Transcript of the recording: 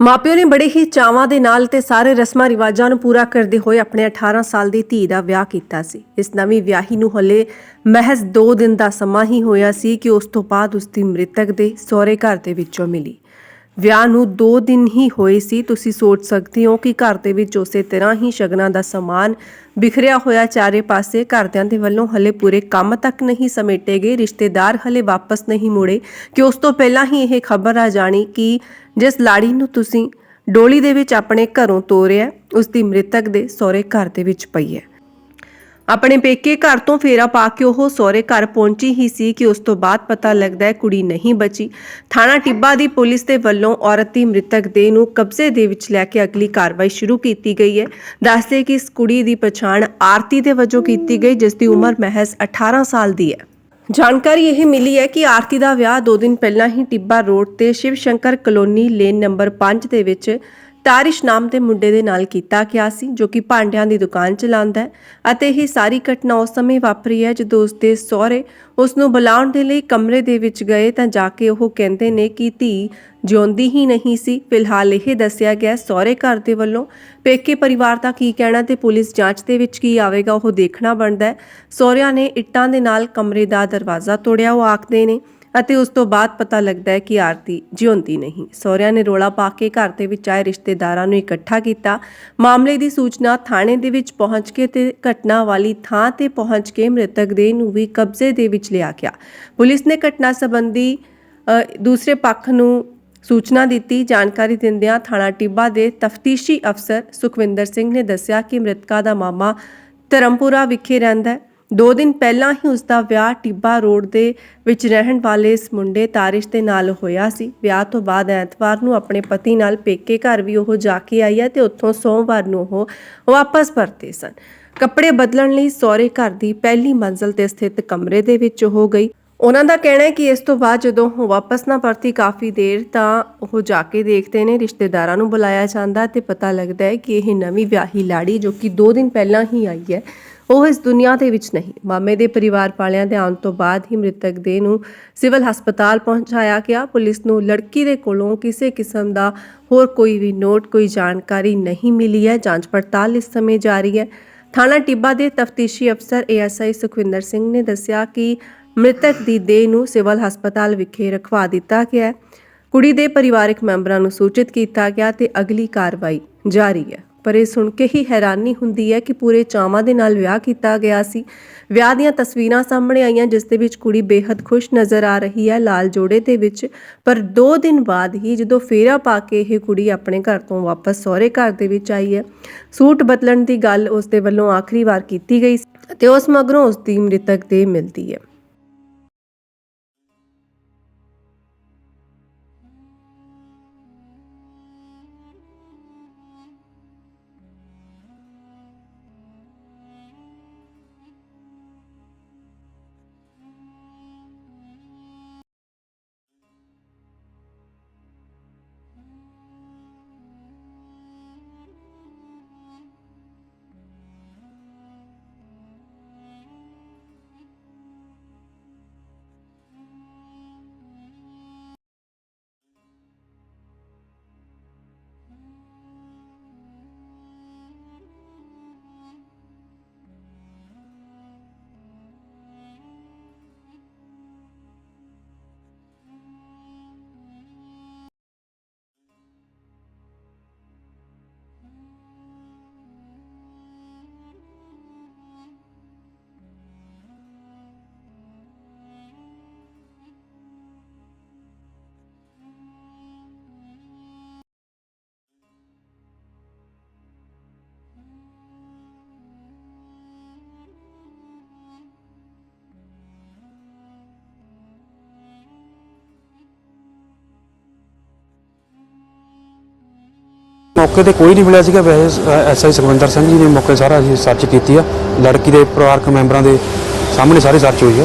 ਮਾਪਿਓ ਨੇ ਬੜੇ ਹੀ ਚਾਵਾਂ ਦੇ ਨਾਲ ਤੇ ਸਾਰੇ ਰਸਮਾਂ ਰਿਵਾਜਾਂ ਨੂੰ ਪੂਰਾ ਕਰਦੇ ਹੋਏ ਆਪਣੇ 18 ਸਾਲ ਦੀ ਧੀ ਦਾ ਵਿਆਹ ਕੀਤਾ ਸੀ। ਇਸ ਨਵੀਂ ਵਿਆਹੀ ਨੂੰ ਹਲੇ ਮਹਿਜ਼ 2 ਦਿਨ ਦਾ ਸਮਾਂ ਹੀ ਹੋਇਆ ਸੀ ਕਿ ਉਸ ਤੋਂ ਬਾਅਦ ਉਸ ਦੀ ਮ੍ਰਿਤਕ ਦੇ ਸਹੁਰੇ ਘਰ ਦੇ ਵਿੱਚੋਂ ਮਿਲੀ। ਵਿਆਹ ਨੂੰ 2 ਦਿਨ ਹੀ ਹੋਏ ਸੀ। ਤੁਸੀਂ ਸੋਚ ਸਕਦੇ ਹੋ ਕਿ ਘਰ ਦੇ ਵਿੱਚ ਉਸੇ ਤਰ੍ਹਾਂ ਹੀ ਸ਼ਗਨਾਂ ਦਾ ਸਮਾਨ ਬਿਖਰਿਆ ਹੋਇਆ ਚਾਰੇ ਪਾਸੇ ਘਰਦਿਆਂ ਦੇ ਵੱਲੋਂ ਹਲੇ ਪੂਰੇ ਕੰਮ ਤੱਕ ਨਹੀਂ ਸਮੇਟੇ ਗਏ। ਰਿਸ਼ਤੇਦਾਰ ਹਲੇ ਵਾਪਸ ਨਹੀਂ ਮੁੜੇ। ਕਿ ਉਸ ਤੋਂ ਪਹਿਲਾਂ ਹੀ ਇਹ ਖਬਰ ਆ ਜਾਣੀ ਕਿ ਜਿਸ ਲਾੜੀ ਨੂੰ ਤੁਸੀਂ ਡੋਲੀ ਦੇ ਵਿੱਚ ਆਪਣੇ ਘਰੋਂ ਤੋਰਿਆ, ਉਸ ਦੀ ਮ੍ਰਿਤਕ ਦੇ ਸਹੁਰੇ ਘਰ ਦੇ ਵਿੱਚ ਪਈ ਹੈ। ਆਪਣੇ ਪੇਕੇ ਘਰ ਤੋਂ ਫੇਰਾ ਪਾ ਕੇ ਉਹ ਸਹੁਰੇ ਘਰ ਪਹੁੰਚੀ ਹੀ ਸੀ ਕਿ ਉਸ ਤੋਂ ਬਾਅਦ ਪਤਾ ਲੱਗਦਾ ਹੈ ਕੁੜੀ ਨਹੀਂ ਬਚੀ। ਥਾਣਾ ਟਿੱਬਾ ਦੀ ਪੁਲਿਸ ਦੇ ਵੱਲੋਂ ਔਰਤ ਦੀ ਮ੍ਰਿਤਕ ਦੇਹ ਨੂੰ ਕਬਜ਼ੇ ਦੇ ਵਿੱਚ ਲੈ ਕੇ ਅਗਲੀ ਕਾਰਵਾਈ ਸ਼ੁਰੂ ਕੀਤੀ ਗਈ ਹੈ। ਦੱਸਦੇ ਕਿ ਇਸ ਕੁੜੀ ਦੀ ਪਛਾਣ ਆਰਤੀ ਦੇ ਵਜੋਂ ਕੀਤੀ ਗਈ, ਜਿਸ ਦੀ ਉਮਰ ਮਹਿਜ਼ 18 ਸਾਲ ਦੀ ਹੈ। ਜਾਣਕਾਰੀ ਇਹ ਮਿਲੀ ਹੈ ਕਿ ਆਰਤੀ ਦਾ ਵਿਆਹ 2 ਦਿਨ ਪਹਿਲਾਂ ਹੀ ਟਿੱਬਾ ਰੋਡ ਤੇ Shiv Shankar colony lane number 5 ਦੇ ਵਿੱਚ ਤਾਰਿਸ਼ ਨਾਮ ਦੇ ਮੁੰਡੇ ਦੇ ਨਾਲ ਕੀਤਾ ਗਿਆ ਸੀ, ਜੋ ਕਿ ਭਾਂਡਿਆਂ ਦੀ ਦੁਕਾਨ ਚਲਾਉਂਦਾ ਹੈ ਅਤੇ ਇਹ ਸਾਰੀ ਘਟਨਾ ਉਸ ਸਮੇਂ ਵਾਪਰੀ ਹੈ ਜਦੋਂ ਉਸ ਦੇ ਸਹੁਰੇ ਉਸ ਨੂੰ ਬੁਲਾਉਣ ਦੇ ਲਈ ਕਮਰੇ ਦੇ ਵਿੱਚ ਗਏ ਤਾਂ ਜਾ ਕੇ ਉਹ ਕਹਿੰਦੇ ਨੇ ਕਿ ਧੀ ਜਿਉਂਦੀ ਹੀ ਨਹੀਂ ਸੀ। ਫਿਲਹਾਲ ਇਹ ਦੱਸਿਆ ਗਿਆ, ਸਹੁਰੇ ਘਰ ਦੇ ਵੱਲੋਂ ਪੇਕੇ ਪਰਿਵਾਰ ਦਾ ਕੀ ਕਹਿਣਾ ਤੇ ਪੁਲਿਸ ਜਾਂਚ ਦੇ ਵਿੱਚ ਕੀ ਆਵੇਗਾ, ਉਹ ਦੇਖਣਾ ਬਣਦਾ ਹੈ। ਸਹੁਰਿਆਂ ਨੇ ਇੱਟਾਂ ਦੇ ਨਾਲ ਕਮਰੇ ਦਾ ਦਰਵਾਜ਼ਾ ਤੋੜਿਆ, ਉਹ ਆਖਦੇ ਨੇ, ਅਤੇ ਉਸ ਤੋਂ ਬਾਅਦ ਪਤਾ ਲੱਗਦਾ ਹੈ ਕਿ ਆਰਤੀ ਜਿਉਂਦੀ ਨਹੀਂ। ਸਹੁਰਿਆਂ ਨੇ ਰੋਲਾ ਪਾ ਕੇ ਘਰ ਦੇ ਵਿੱਚ ਆਏ ਰਿਸ਼ਤੇਦਾਰਾਂ ਨੂੰ ਇਕੱਠਾ ਕੀਤਾ। ਮਾਮਲੇ ਦੀ ਸੂਚਨਾ ਥਾਣੇ ਦੇ ਵਿੱਚ ਪਹੁੰਚ ਕੇ ਤੇ ਘਟਨਾ ਵਾਲੀ ਥਾਂ ਤੇ ਪਹੁੰਚ ਕੇ ਮ੍ਰਿਤਕ ਦੇਹ ਨੂੰ ਵੀ ਕਬਜ਼ੇ ਦੇ ਵਿੱਚ ਲਿਆ ਗਿਆ। ਪੁਲਿਸ ਨੇ ਘਟਨਾ ਸੰਬੰਧੀ ਦੂਸਰੇ ਪੱਖ ਨੂੰ ਸੂਚਨਾ ਦਿੱਤੀ, ਜਾਣਕਾਰੀ ਦਿੰਦਿਆਂ ਥਾਣਾ ਟਿੱਬਾ ਦੇ ਤਫਤੀਸ਼ੀ ਅਫਸਰ ਸੁਖਵਿੰਦਰ ਸਿੰਘ ਨੇ ਦੱਸਿਆ ਕਿ ਮ੍ਰਿਤਕਾ ਦਾ ਮਾਮਾ ਧਰਮਪੁਰਾ ਵਿਖੇ ਰਹਿੰਦਾ ਹੈ। ਦੋ ਦਿਨ ਪਹਿਲਾਂ ਹੀ ਉਸ ਦਾ ਵਿਆਹ ਟਿੱਬਾ ਰੋਡ ਦੇ ਵਿੱਚ ਰਹਿਣ ਵਾਲੇ ਇਸ ਮੁੰਡੇ ਤਾਰਿਸ਼ ਦੇ ਨਾਲ ਹੋਇਆ ਸੀ। ਵਿਆਹ ਤੋਂ ਬਾਅਦ ਐਤਵਾਰ ਨੂੰ ਆਪਣੇ ਪਤੀ ਨਾਲ ਪੇਕੇ ਘਰ ਵੀ ਉਹ ਜਾ ਕੇ ਆਈ ਹੈ ਤੇ ਉੱਥੋਂ ਸੋਮਵਾਰ ਨੂੰ ਉਹ ਵਾਪਸ ਪਰਤੇ ਸਨ। ਕੱਪੜੇ ਬਦਲਣ ਲਈ ਸਹੁਰੇ ਘਰ ਦੀ ਪਹਿਲੀ ਮੰਜ਼ਲ ਤੇ ਸਥਿਤ ਕਮਰੇ ਦੇ ਵਿੱਚ ਹੋ ਗਈ। ਉਹਨਾਂ ਦਾ ਕਹਿਣਾ ਹੈ ਕਿ ਇਸ ਤੋਂ ਬਾਅਦ ਜਦੋਂ ਉਹ ਵਾਪਸ ਨਾ ਪਰਤੀ ਕਾਫੀ ਦੇਰ ਤਾਂ ਉਹ ਜਾ ਕੇ ਦੇਖਦੇ ਨੇ, ਰਿਸ਼ਤੇਦਾਰਾਂ ਨੂੰ ਬੁਲਾਇਆ ਜਾਂਦਾ ਤੇ ਪਤਾ ਲੱਗਦਾ ਹੈ ਕਿ ਇਹ ਨਵੀਂ ਵਿਆਹੀ ਲਾੜੀ ਜੋ ਕਿ 2 ਦਿਨ ਪਹਿਲਾਂ ਹੀ ਆਈ ਹੈ, ਉਹ ਇਸ ਦੁਨੀਆ ਦੇ ਵਿੱਚ ਨਹੀਂ। ਮਾਮੇ ਦੇ ਪਰਿਵਾਰ ਵਾਲਿਆਂ ਦੇ ਆਉਣ ਤੋਂ ਬਾਅਦ ਹੀ ਮ੍ਰਿਤਕ ਦੇਹ ਨੂੰ ਸਿਵਲ ਹਸਪਤਾਲ ਪਹੁੰਚਾਇਆ ਗਿਆ। ਪੁਲਿਸ ਨੂੰ ਲੜਕੀ ਦੇ ਕੋਲੋਂ ਕਿਸੇ ਕਿਸਮ ਦਾ ਹੋਰ ਕੋਈ ਵੀ ਨੋਟ, ਕੋਈ ਜਾਣਕਾਰੀ ਨਹੀਂ ਮਿਲੀ ਹੈ। ਜਾਂਚ ਪੜਤਾਲ ਇਸ ਸਮੇਂ ਜਾਰੀ ਹੈ। ਥਾਣਾ ਟਿੱਬਾ ਦੇ ਤਫਤੀਸ਼ੀ ਅਫਸਰ ਏਐਸਆਈ ਸੁਖਵਿੰਦਰ ਸਿੰਘ ਨੇ ਦੱਸਿਆ ਕਿ ਮ੍ਰਿਤਕ ਦੀ ਦੇਹ ਨੂੰ ਸਿਵਲ ਹਸਪਤਾਲ ਵਿਖੇ ਰਖਵਾ ਦਿੱਤਾ ਗਿਆ ਹੈ। ਕੁੜੀ ਦੇ ਪਰਿਵਾਰਕ ਮੈਂਬਰਾਂ ਨੂੰ ਸੂਚਿਤ ਕੀਤਾ ਗਿਆ ਤੇ ਅਗਲੀ ਕਾਰਵਾਈ ਜਾਰੀ ਹੈ। ਪਰ ਇਹ ਸੁਣ ਕੇ ਹੀ ਹੈਰਾਨੀ ਹੁੰਦੀ ਹੈ ਕਿ ਪੂਰੇ ਚਾਵਾਂ ਦੇ ਨਾਲ ਵਿਆਹ ਕੀਤਾ ਗਿਆ ਸੀ। ਵਿਆਹ ਦੀਆਂ ਤਸਵੀਰਾਂ ਸਾਹਮਣੇ ਆਈਆਂ, ਜਿਸ ਦੇ ਵਿੱਚ ਕੁੜੀ ਬੇहद ਖੁਸ਼ ਨਜ਼ਰ ਆ ਰਹੀ ਹੈ। ਲਾਲ ਜੋੜੇ ਦੇ ਵਿੱਚ, ਪਰ 2 ਦਿਨ ਬਾਅਦ ਹੀ ਜਦੋਂ ਫੇਰਾ ਪਾ ਕੇ ਇਹ ਕੁੜੀ ਆਪਣੇ ਘਰ ਤੋਂ ਵਾਪਸ ਸਹੁਰੇ ਘਰ ਦੇ ਵਿੱਚ ਆਈ ਹੈ, ਸੂਟ ਬਦਲਣ ਦੀ ਗੱਲ ਉਸ ਦੇ ਵੱਲੋਂ ਆਖਰੀ ਵਾਰ ਕੀਤੀ ਗਈ ਸੀ ਤੇ ਉਸ ਮਗਰੋਂ ਉਸ ਦੀ ਮ੍ਰਿਤਕ ਦੇ ਮਿਲਦੀ ਹੈ। ਮੌਕੇ ਤੇ ਕੋਈ ਨਹੀਂ ਮਿਲਿਆ ਸੀਗਾ। ਵੈਸੇ ਐਸਆਈ ਸੁਖਵਿੰਦਰ ਸਿੰਘ ਜੀ ਨੇ ਮੌਕੇ ਸਾਰਾ ਅਸੀਂ ਸਰਚ ਕੀਤੀ ਆ। ਲੜਕੀ ਦੇ ਪਰਿਵਾਰਕ ਮੈਂਬਰਾਂ ਦੇ ਸਾਹਮਣੇ ਸਾਰੀ ਸਰਚ ਹੋਈ ਆ।